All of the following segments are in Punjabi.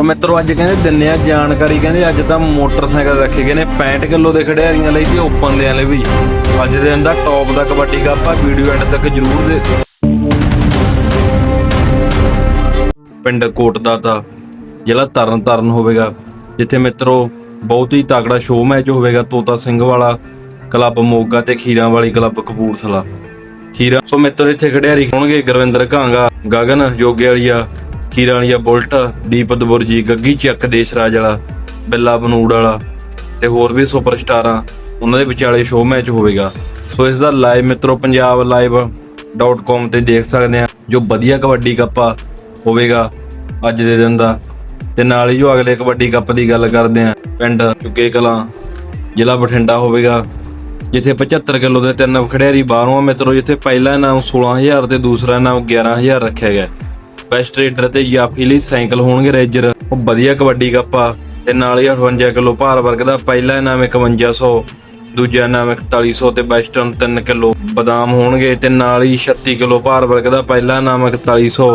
ਸੋ ਮਿੱਤਰੋ, ਅੱਜ ਕਹਿੰਦੇ ਦਿੰਨੇ ਆ ਜਾਣਕਾਰੀ, ਕਹਿੰਦੇ ਅੱਜ ਤਾਂ ਮੋਟਰਸਾਈਕਲ ਰੱਖੇ ਗਏ ਨੇ 65 ਕਿਲੋ ਦੇ ਖਿਡਾਰੀਆਂ ਲਈ ਤੇ ਓਪਨ ਦੇ ਲਈ ਵੀ। ਅੱਜ ਦੇ ਦਿਨ ਦਾ ਟੌਪ ਦਾ ਕਬੱਡੀ ਕੱਪ ਆ, ਵੀਡੀਓ ਐਂਡ ਤੱਕ ਜਰੂਰ ਦੇ ਪਿੰਡ ਕੋਟਦਾਤਾ ਜ਼ਿਲ੍ਹਾ ਤਰਨ ਤਾਰਨ ਹੋਵੇਗਾ, ਜਿੱਥੇ ਮਿੱਤਰੋ ਬਹੁਤ ਹੀ ਤਾਕੜਾ ਸ਼ੋਅ ਮੈਚ ਹੋਵੇਗਾ, ਤੋਤਾ ਸਿੰਘ ਵਾਲਾ ਕਲੱਬ ਮੋਗਾ ਤੇ ਖੀਰਾਂ ਵਾਲੀ ਕਲੱਬ ਕਪੂਰਥਲਾ। ਖੀਰਾ ਸੋ ਮਿੱਤਰ, ਇੱਥੇ ਖਿਡਾਰੀ ਹੋਣਗੇ ਗੁਰਵਿੰਦਰ ਘਾਂਗਾ, ਗਗਨ ਜੋਗੇ ਵਾਲੀਆ ਖੀਰਾਂ ਬੁਲਟ ਦੀਪ ਦਬੁਰਜੀ ਗੱਗੀ ਚੱਕ ਦੇਸ਼ਰਾਜ ਵਾਲਾ, ਬਿੱਲਾ ਬਨੂੜ ਵਾਲਾ ਤੇ ਹੋਰ ਵੀ ਸੁਪਰਸਟਾਰਾਂ, ਉਹਨਾਂ ਦੇ ਵਿਚਾਲੇ ਸ਼ੋਅ ਮੈਚ ਹੋਵੇਗਾ। ਸੋ ਇਸ ਦਾ ਲਾਈਵ ਮਿੱਤਰੋ, ਪੰਜਾਬ live.com ਤੇ ਦੇਖ ਸਕਦੇ ਆ ਜੋ ਵਧੀਆ ਕਬੱਡੀ ਕੱਪ ਹੋਵੇਗਾ ਅੱਜ ਦੇ ਦਿਨ ਦਾ। ਤੇ ਨਾਲ ਹੀ ਜੋ ਅਗਲੇ ਕਬੱਡੀ ਕੱਪ ਦੀ ਗੱਲ ਕਰਦੇ ਆ ਪਿੰਡ ਚੁੱਕੇ ਕਲਾਂ, ਜ਼ਿਲ੍ਹਾ ਬਠਿੰਡਾ ਹੋਵੇਗਾ, ਜਿੱਥੇ 75 ਕਿਲੋ ਦੇ ਤਿੰਨ ਖਿਡਾਰੀ ਬਾਹਰੋਂ ਆ ਮਿੱਤਰੋ, ਜਿੱਥੇ ਪਹਿਲਾ ਇਨਾਮ 16000 ਤੇ ਦੂਸਰਾ ਇਨਾਮ 11000 ਰੱਖਿਆ ਗਿਆ। ਬੈਸਟ ਰੇਡਰ ਤੇ ਯਾਫੀ ਲਈ ਸਾਈਕਲ ਹੋਣਗੇ ਰੇਜਰ ਉਹ ਵਧੀਆ ਕਬੱਡੀ ਕੱਪਾ ਤੇ ਨਾਲ ਹੀ 58 ਕਿਲੋ ਭਾਰ ਵਰਗ ਦਾ ਪਹਿਲਾ ਇਨਾਮ 5100 ਦੂਜਾ ਇਨਾਮ 4100 ਤੇ ਬੈਸਟਨ 3 ਕਿਲੋ ਬਦਾਮ ਹੋਣਗੇ। ਤੇ ਨਾਲ ਹੀ 36 ਕਿਲੋ ਭਾਰ ਵਰਗ ਦਾ ਪਹਿਲਾ ਇਨਾਮ 4100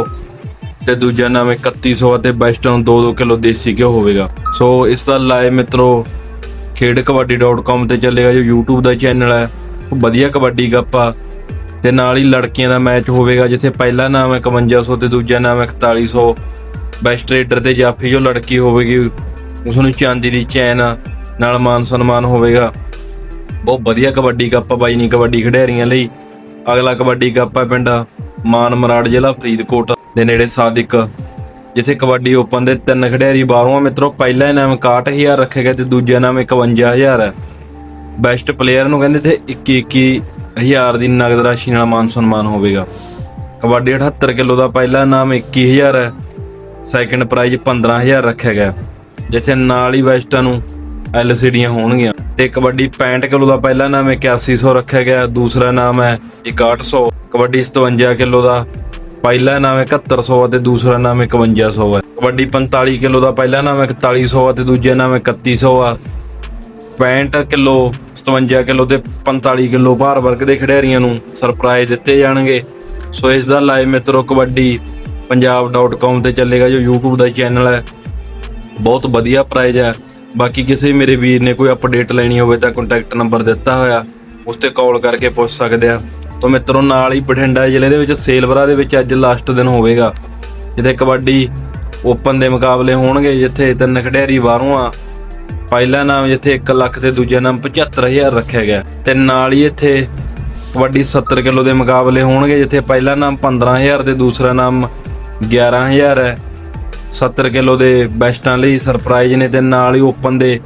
ਤੇ ਦੂਜਾ ਨਾਮ 3100 ਅਤੇ ਬੈਸਟਨ 2-2 ਕਿਲੋ ਦੇਸੀ ਘਿਓ ਹੋਵੇਗਾ। ਸੋ ਇਸ ਦਾ ਲਾਈਵ ਮਿੱਤਰੋ ਖੇਡਕਬੱਡੀ.com ਤੇ ਚੱਲੇਗਾ ਜੋ YouTube ਦਾ ਚੈਨਲ ਹੈ। ਉਹ ਵਧੀਆ ਕਬੱਡੀ ਗੱਪਾ। ਤੇ ਨਾਲ ਹੀ ਲੜਕੀਆਂ ਦਾ ਮੈਚ ਹੋਵੇਗਾ ਜਿੱਥੇ ਪਹਿਲਾ ਨਾਮ ਹੈ 5100 ਤੇ ਦੂਜਾ ਨਾਮ ਹੈ 4100 ਬੈਸਟ ਰੇਡਰ ਤੇ ਜਾਫੀ ਜੋ ਲੜਕੀ ਹੋਵੇਗੀ ਉਸ ਨੂੰ ਚਾਂਦੀ ਦੀ ਚੈਨ ਨਾਲ ਮਾਨ ਸਨਮਾਨ ਹੋਵੇਗਾ। ਬਹੁਤ ਵਧੀਆ ਕਬੱਡੀ ਕੱਪ ਆ ਬਾਈ ਨਹੀਂ ਕਬੱਡੀ ਖਿਡਾਰੀਆਂ ਲਈ। ਅਗਲਾ ਕਬੱਡੀ ਕੱਪ ਹੈ ਪਿੰਡ ਮਾਨ ਮਰਾੜ ਜ਼ਿਲ੍ਹਾ ਫਰੀਦਕੋਟ ਦੇ ਨੇੜੇ ਸਾਦਿਕ, ਜਿੱਥੇ ਕਬੱਡੀ ਓਪਨ ਦੇ ਤਿੰਨ ਖਿਡਾਰੀ ਬਾਹਰੋਂ ਆ। ਮਿੱਤਰੋ, ਪਹਿਲਾ ਇਨਾਮ 61000 ਰੱਖਿਆ ਗਿਆ ਤੇ ਦੂਜਾ ਇਨਾਮ 51000 ਹੈ। ਬੈਸਟ ਪਲੇਅਰ ਨੂੰ ਕਹਿੰਦੇ ਤੇ 21 21000 ਦੀ ਨਗਦ ਰਾਸ਼ੀ ਨਾਲ ਮਾਨ ਸਨਮਾਨ ਹੋਵੇਗਾ। ਕਬੱਡੀ 78 ਕਿਲੋ ਦਾ ਪਹਿਲਾ ਇਨਾਮ 21000 ਹੈ। ਸੈਕੰਡ ਪ੍ਰਾਈਜ਼ 15000 ਰੱਖਿਆ ਗਿਆ। ਜਿੱਥੇ ਨਾਲ ਹੀ ਵੈਸਟਾਂ ਨੂੰ ਐਲਸੀਡੀਆਂ ਹੋਣਗੀਆਂ। ਤੇ ਕਬੱਡੀ 65 ਕਿਲੋ ਦਾ ਪਹਿਲਾ ਨਾਮ 8100 ਰੱਖਿਆ ਗਿਆ। ਦੂਸਰਾ ਨਾਮ ਹੈ 6100 ਕਬੱਡੀ 57 ਕਿਲੋ ਦਾ ਪਹਿਲਾ ਨਾਮ 7100 ਅਤੇ ਦੂਸਰਾ ਨਾਮ 5100 ਹੈ। ਕਬੱਡੀ 45 ਕਿਲੋ ਦਾ ਪਹਿਲਾ ਨਾਮ 4100 ਅਤੇ ਦੂਜਾ ਨਾਮ 3100 ਆ। 65 ਕਿਲੋ 57 ਕਿਲੋ ਤੇ 45 ਕਿਲੋ ਭਾਰ ਵਰਗ ਦੇ ਖਿਡਾਰੀਆਂ ਨੂੰ ਸਰਪ੍ਰਾਈਜ਼ ਦਿੱਤੇ ਜਾਣਗੇ। ਸੋ ਇਸ ਦਾ ਲਾਈਵ ਮਿੱਤਰੋ ਕਬੱਡੀ ਪੰਜਾਬ.com ਤੇ ਚੱਲੇਗਾ, ਜੋ YouTube ਦਾ ਚੈਨਲ ਹੈ। ਬਹੁਤ ਵਧੀਆ ਪ੍ਰਾਈਜ਼ ਹੈ। ਬਾਕੀ ਕਿਸੇ ਮੇਰੇ ਵੀਰ ਨੇ ਕੋਈ ਅਪਡੇਟ ਲੈਣੀ ਹੋਵੇ ਤਾਂ ਕੰਟੈਕਟ ਨੰਬਰ ਦਿੱਤਾ ਹੋਇਆ, ਉਸ ਤੇ ਕਾਲ ਕਰਕੇ ਪੁੱਛ ਸਕਦੇ ਆ। ਤਾਂ ਮਿੱਤਰੋ, ਨਾਲ ਹੀ ਬਠਿੰਡਾ ਜ਼ਿਲ੍ਹੇ ਦੇ ਵਿੱਚ ਸੇਲਵਰਾ ਦੇ ਵਿੱਚ ਅੱਜ ਲਾਸਟ ਦਿਨ ਹੋਵੇਗਾ, ਜਿੱਥੇ ਕਬੱਡੀ ਓਪਨ ਦੇ ਮੁਕਾਬਲੇ ਹੋਣਗੇ, ਜਿੱਥੇ ਤਿੰਨ ਖਿਡਾਰੀ ਬਾਹਰੋਂ ਆ। ਪਹਿਲਾ ਨਾਮ ਜਿੱਥੇ 1 ਲੱਖ ਤੇ ਦੂਜਾ ਨਾਮ 75000 ਰੱਖਿਆ ਗਿਆ। ਤੇ ਨਾਲ ਹੀ ਇੱਥੇ ਕਬੱਡੀ 70 ਕਿਲੋ ਦੇ ਮੁਕਾਬਲੇ ਹੋਣਗੇ, ਜਿੱਥੇ ਪਹਿਲਾ ਨਾਮ 15000 ਤੇ ਦੂਸਰਾ ਨਾਮ 11000 ਹੈ। 70 ਕਿਲੋ ਦੇ ਬੈਸਟਾਂ ਲਈ ਸਰਪ੍ਰਾਈਜ਼ ਨੇ ਤੇ ਨਾਲ ਹੀ ਓਪਨ ਦੇ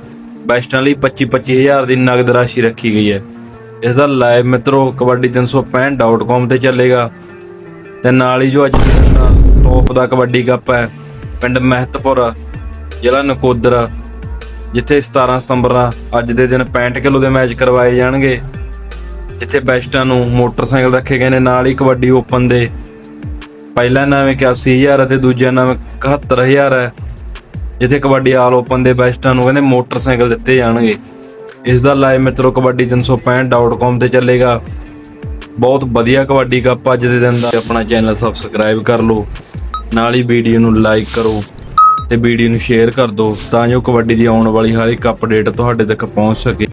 ਬੈਸਟਾਂ ਲਈ 25 25000 ਦੀ ਨਗਦ ਰਾਸ਼ੀ ਰੱਖੀ ਗਈ ਹੈ। ਇਸ ਦਾ ਲਾਈਵ ਮਿੱਤਰੋ ਕਬੱਡੀ 365.com ਤੇ ਚੱਲੇਗਾ। ਤੇ ਨਾਲ ਹੀ ਜੋ ਅੱਜ ਦਾ ਟੌਪ ਦਾ ਕਬੱਡੀ ਕੱਪ ਹੈ, ਪਿੰਡ ਮਹਿਤਪੁਰ, ਜ਼ਿਲ੍ਹਾ ਨਕੋਦਰ ਜਿੱਥੇ 17 ਸਤੰਬਰ ਨੂੰ ਅੱਜ ਦੇ ਦਿਨ 65 ਕਿਲੋ ਦੇ ਮੈਚ ਕਰਵਾਏ ਜਾਣਗੇ, ਜਿੱਥੇ ਬੈਸਟਾਂ ਨੂੰ ਮੋਟਰਸਾਈਕਲ ਰੱਖੇ ਗਏ ਨੇ, ਨਾਲ ਹੀ ਕਬੱਡੀ ਓਪਨ ਦੇ। ਪਹਿਲਾ ਨਾਮ 81000 ਅਤੇ ਦੂਜਾ ਨਾਮ 71000 ਹੈ, ਜਿੱਥੇ ਕਬੱਡੀ ਆਲ ਓਪਨ ਦੇ ਬੈਸਟਾਂ ਨੂੰ ਕਹਿੰਦੇ ਮੋਟਰਸਾਈਕਲ ਦਿੱਤੇ ਜਾਣਗੇ। ਇਸ ਦਾ ਲਾਈਵ ਮਿੱਤਰੋ ਕਬੱਡੀ 365.com ਤੇ ਚੱਲੇਗਾ। ਬਹੁਤ ਵਧੀਆ ਕਬੱਡੀ ਕੱਪ ਅੱਜ ਦੇ ਦਿਨ ਦਾ। ਆਪਣਾ ਚੈਨਲ ਸਬਸਕ੍ਰਾਈਬ ਕਰ ਲਓ, ਨਾਲ ਹੀ ਵੀਡੀਓ ਨੂੰ ਲਾਈਕ ਕਰੋ। ਤੇ ਵੀਡੀਓ ਨੂੰ ਸ਼ੇਅਰ ਕਰ ਦਿਓ ਤਾਂ ਜੋ ਕਬੱਡੀ ਦੀ ਆਉਣ ਵਾਲੀ ਹਰ ਇੱਕ ਅਪਡੇਟ ਤੁਹਾਡੇ ਤੱਕ ਪਹੁੰਚ ਸਕੇ।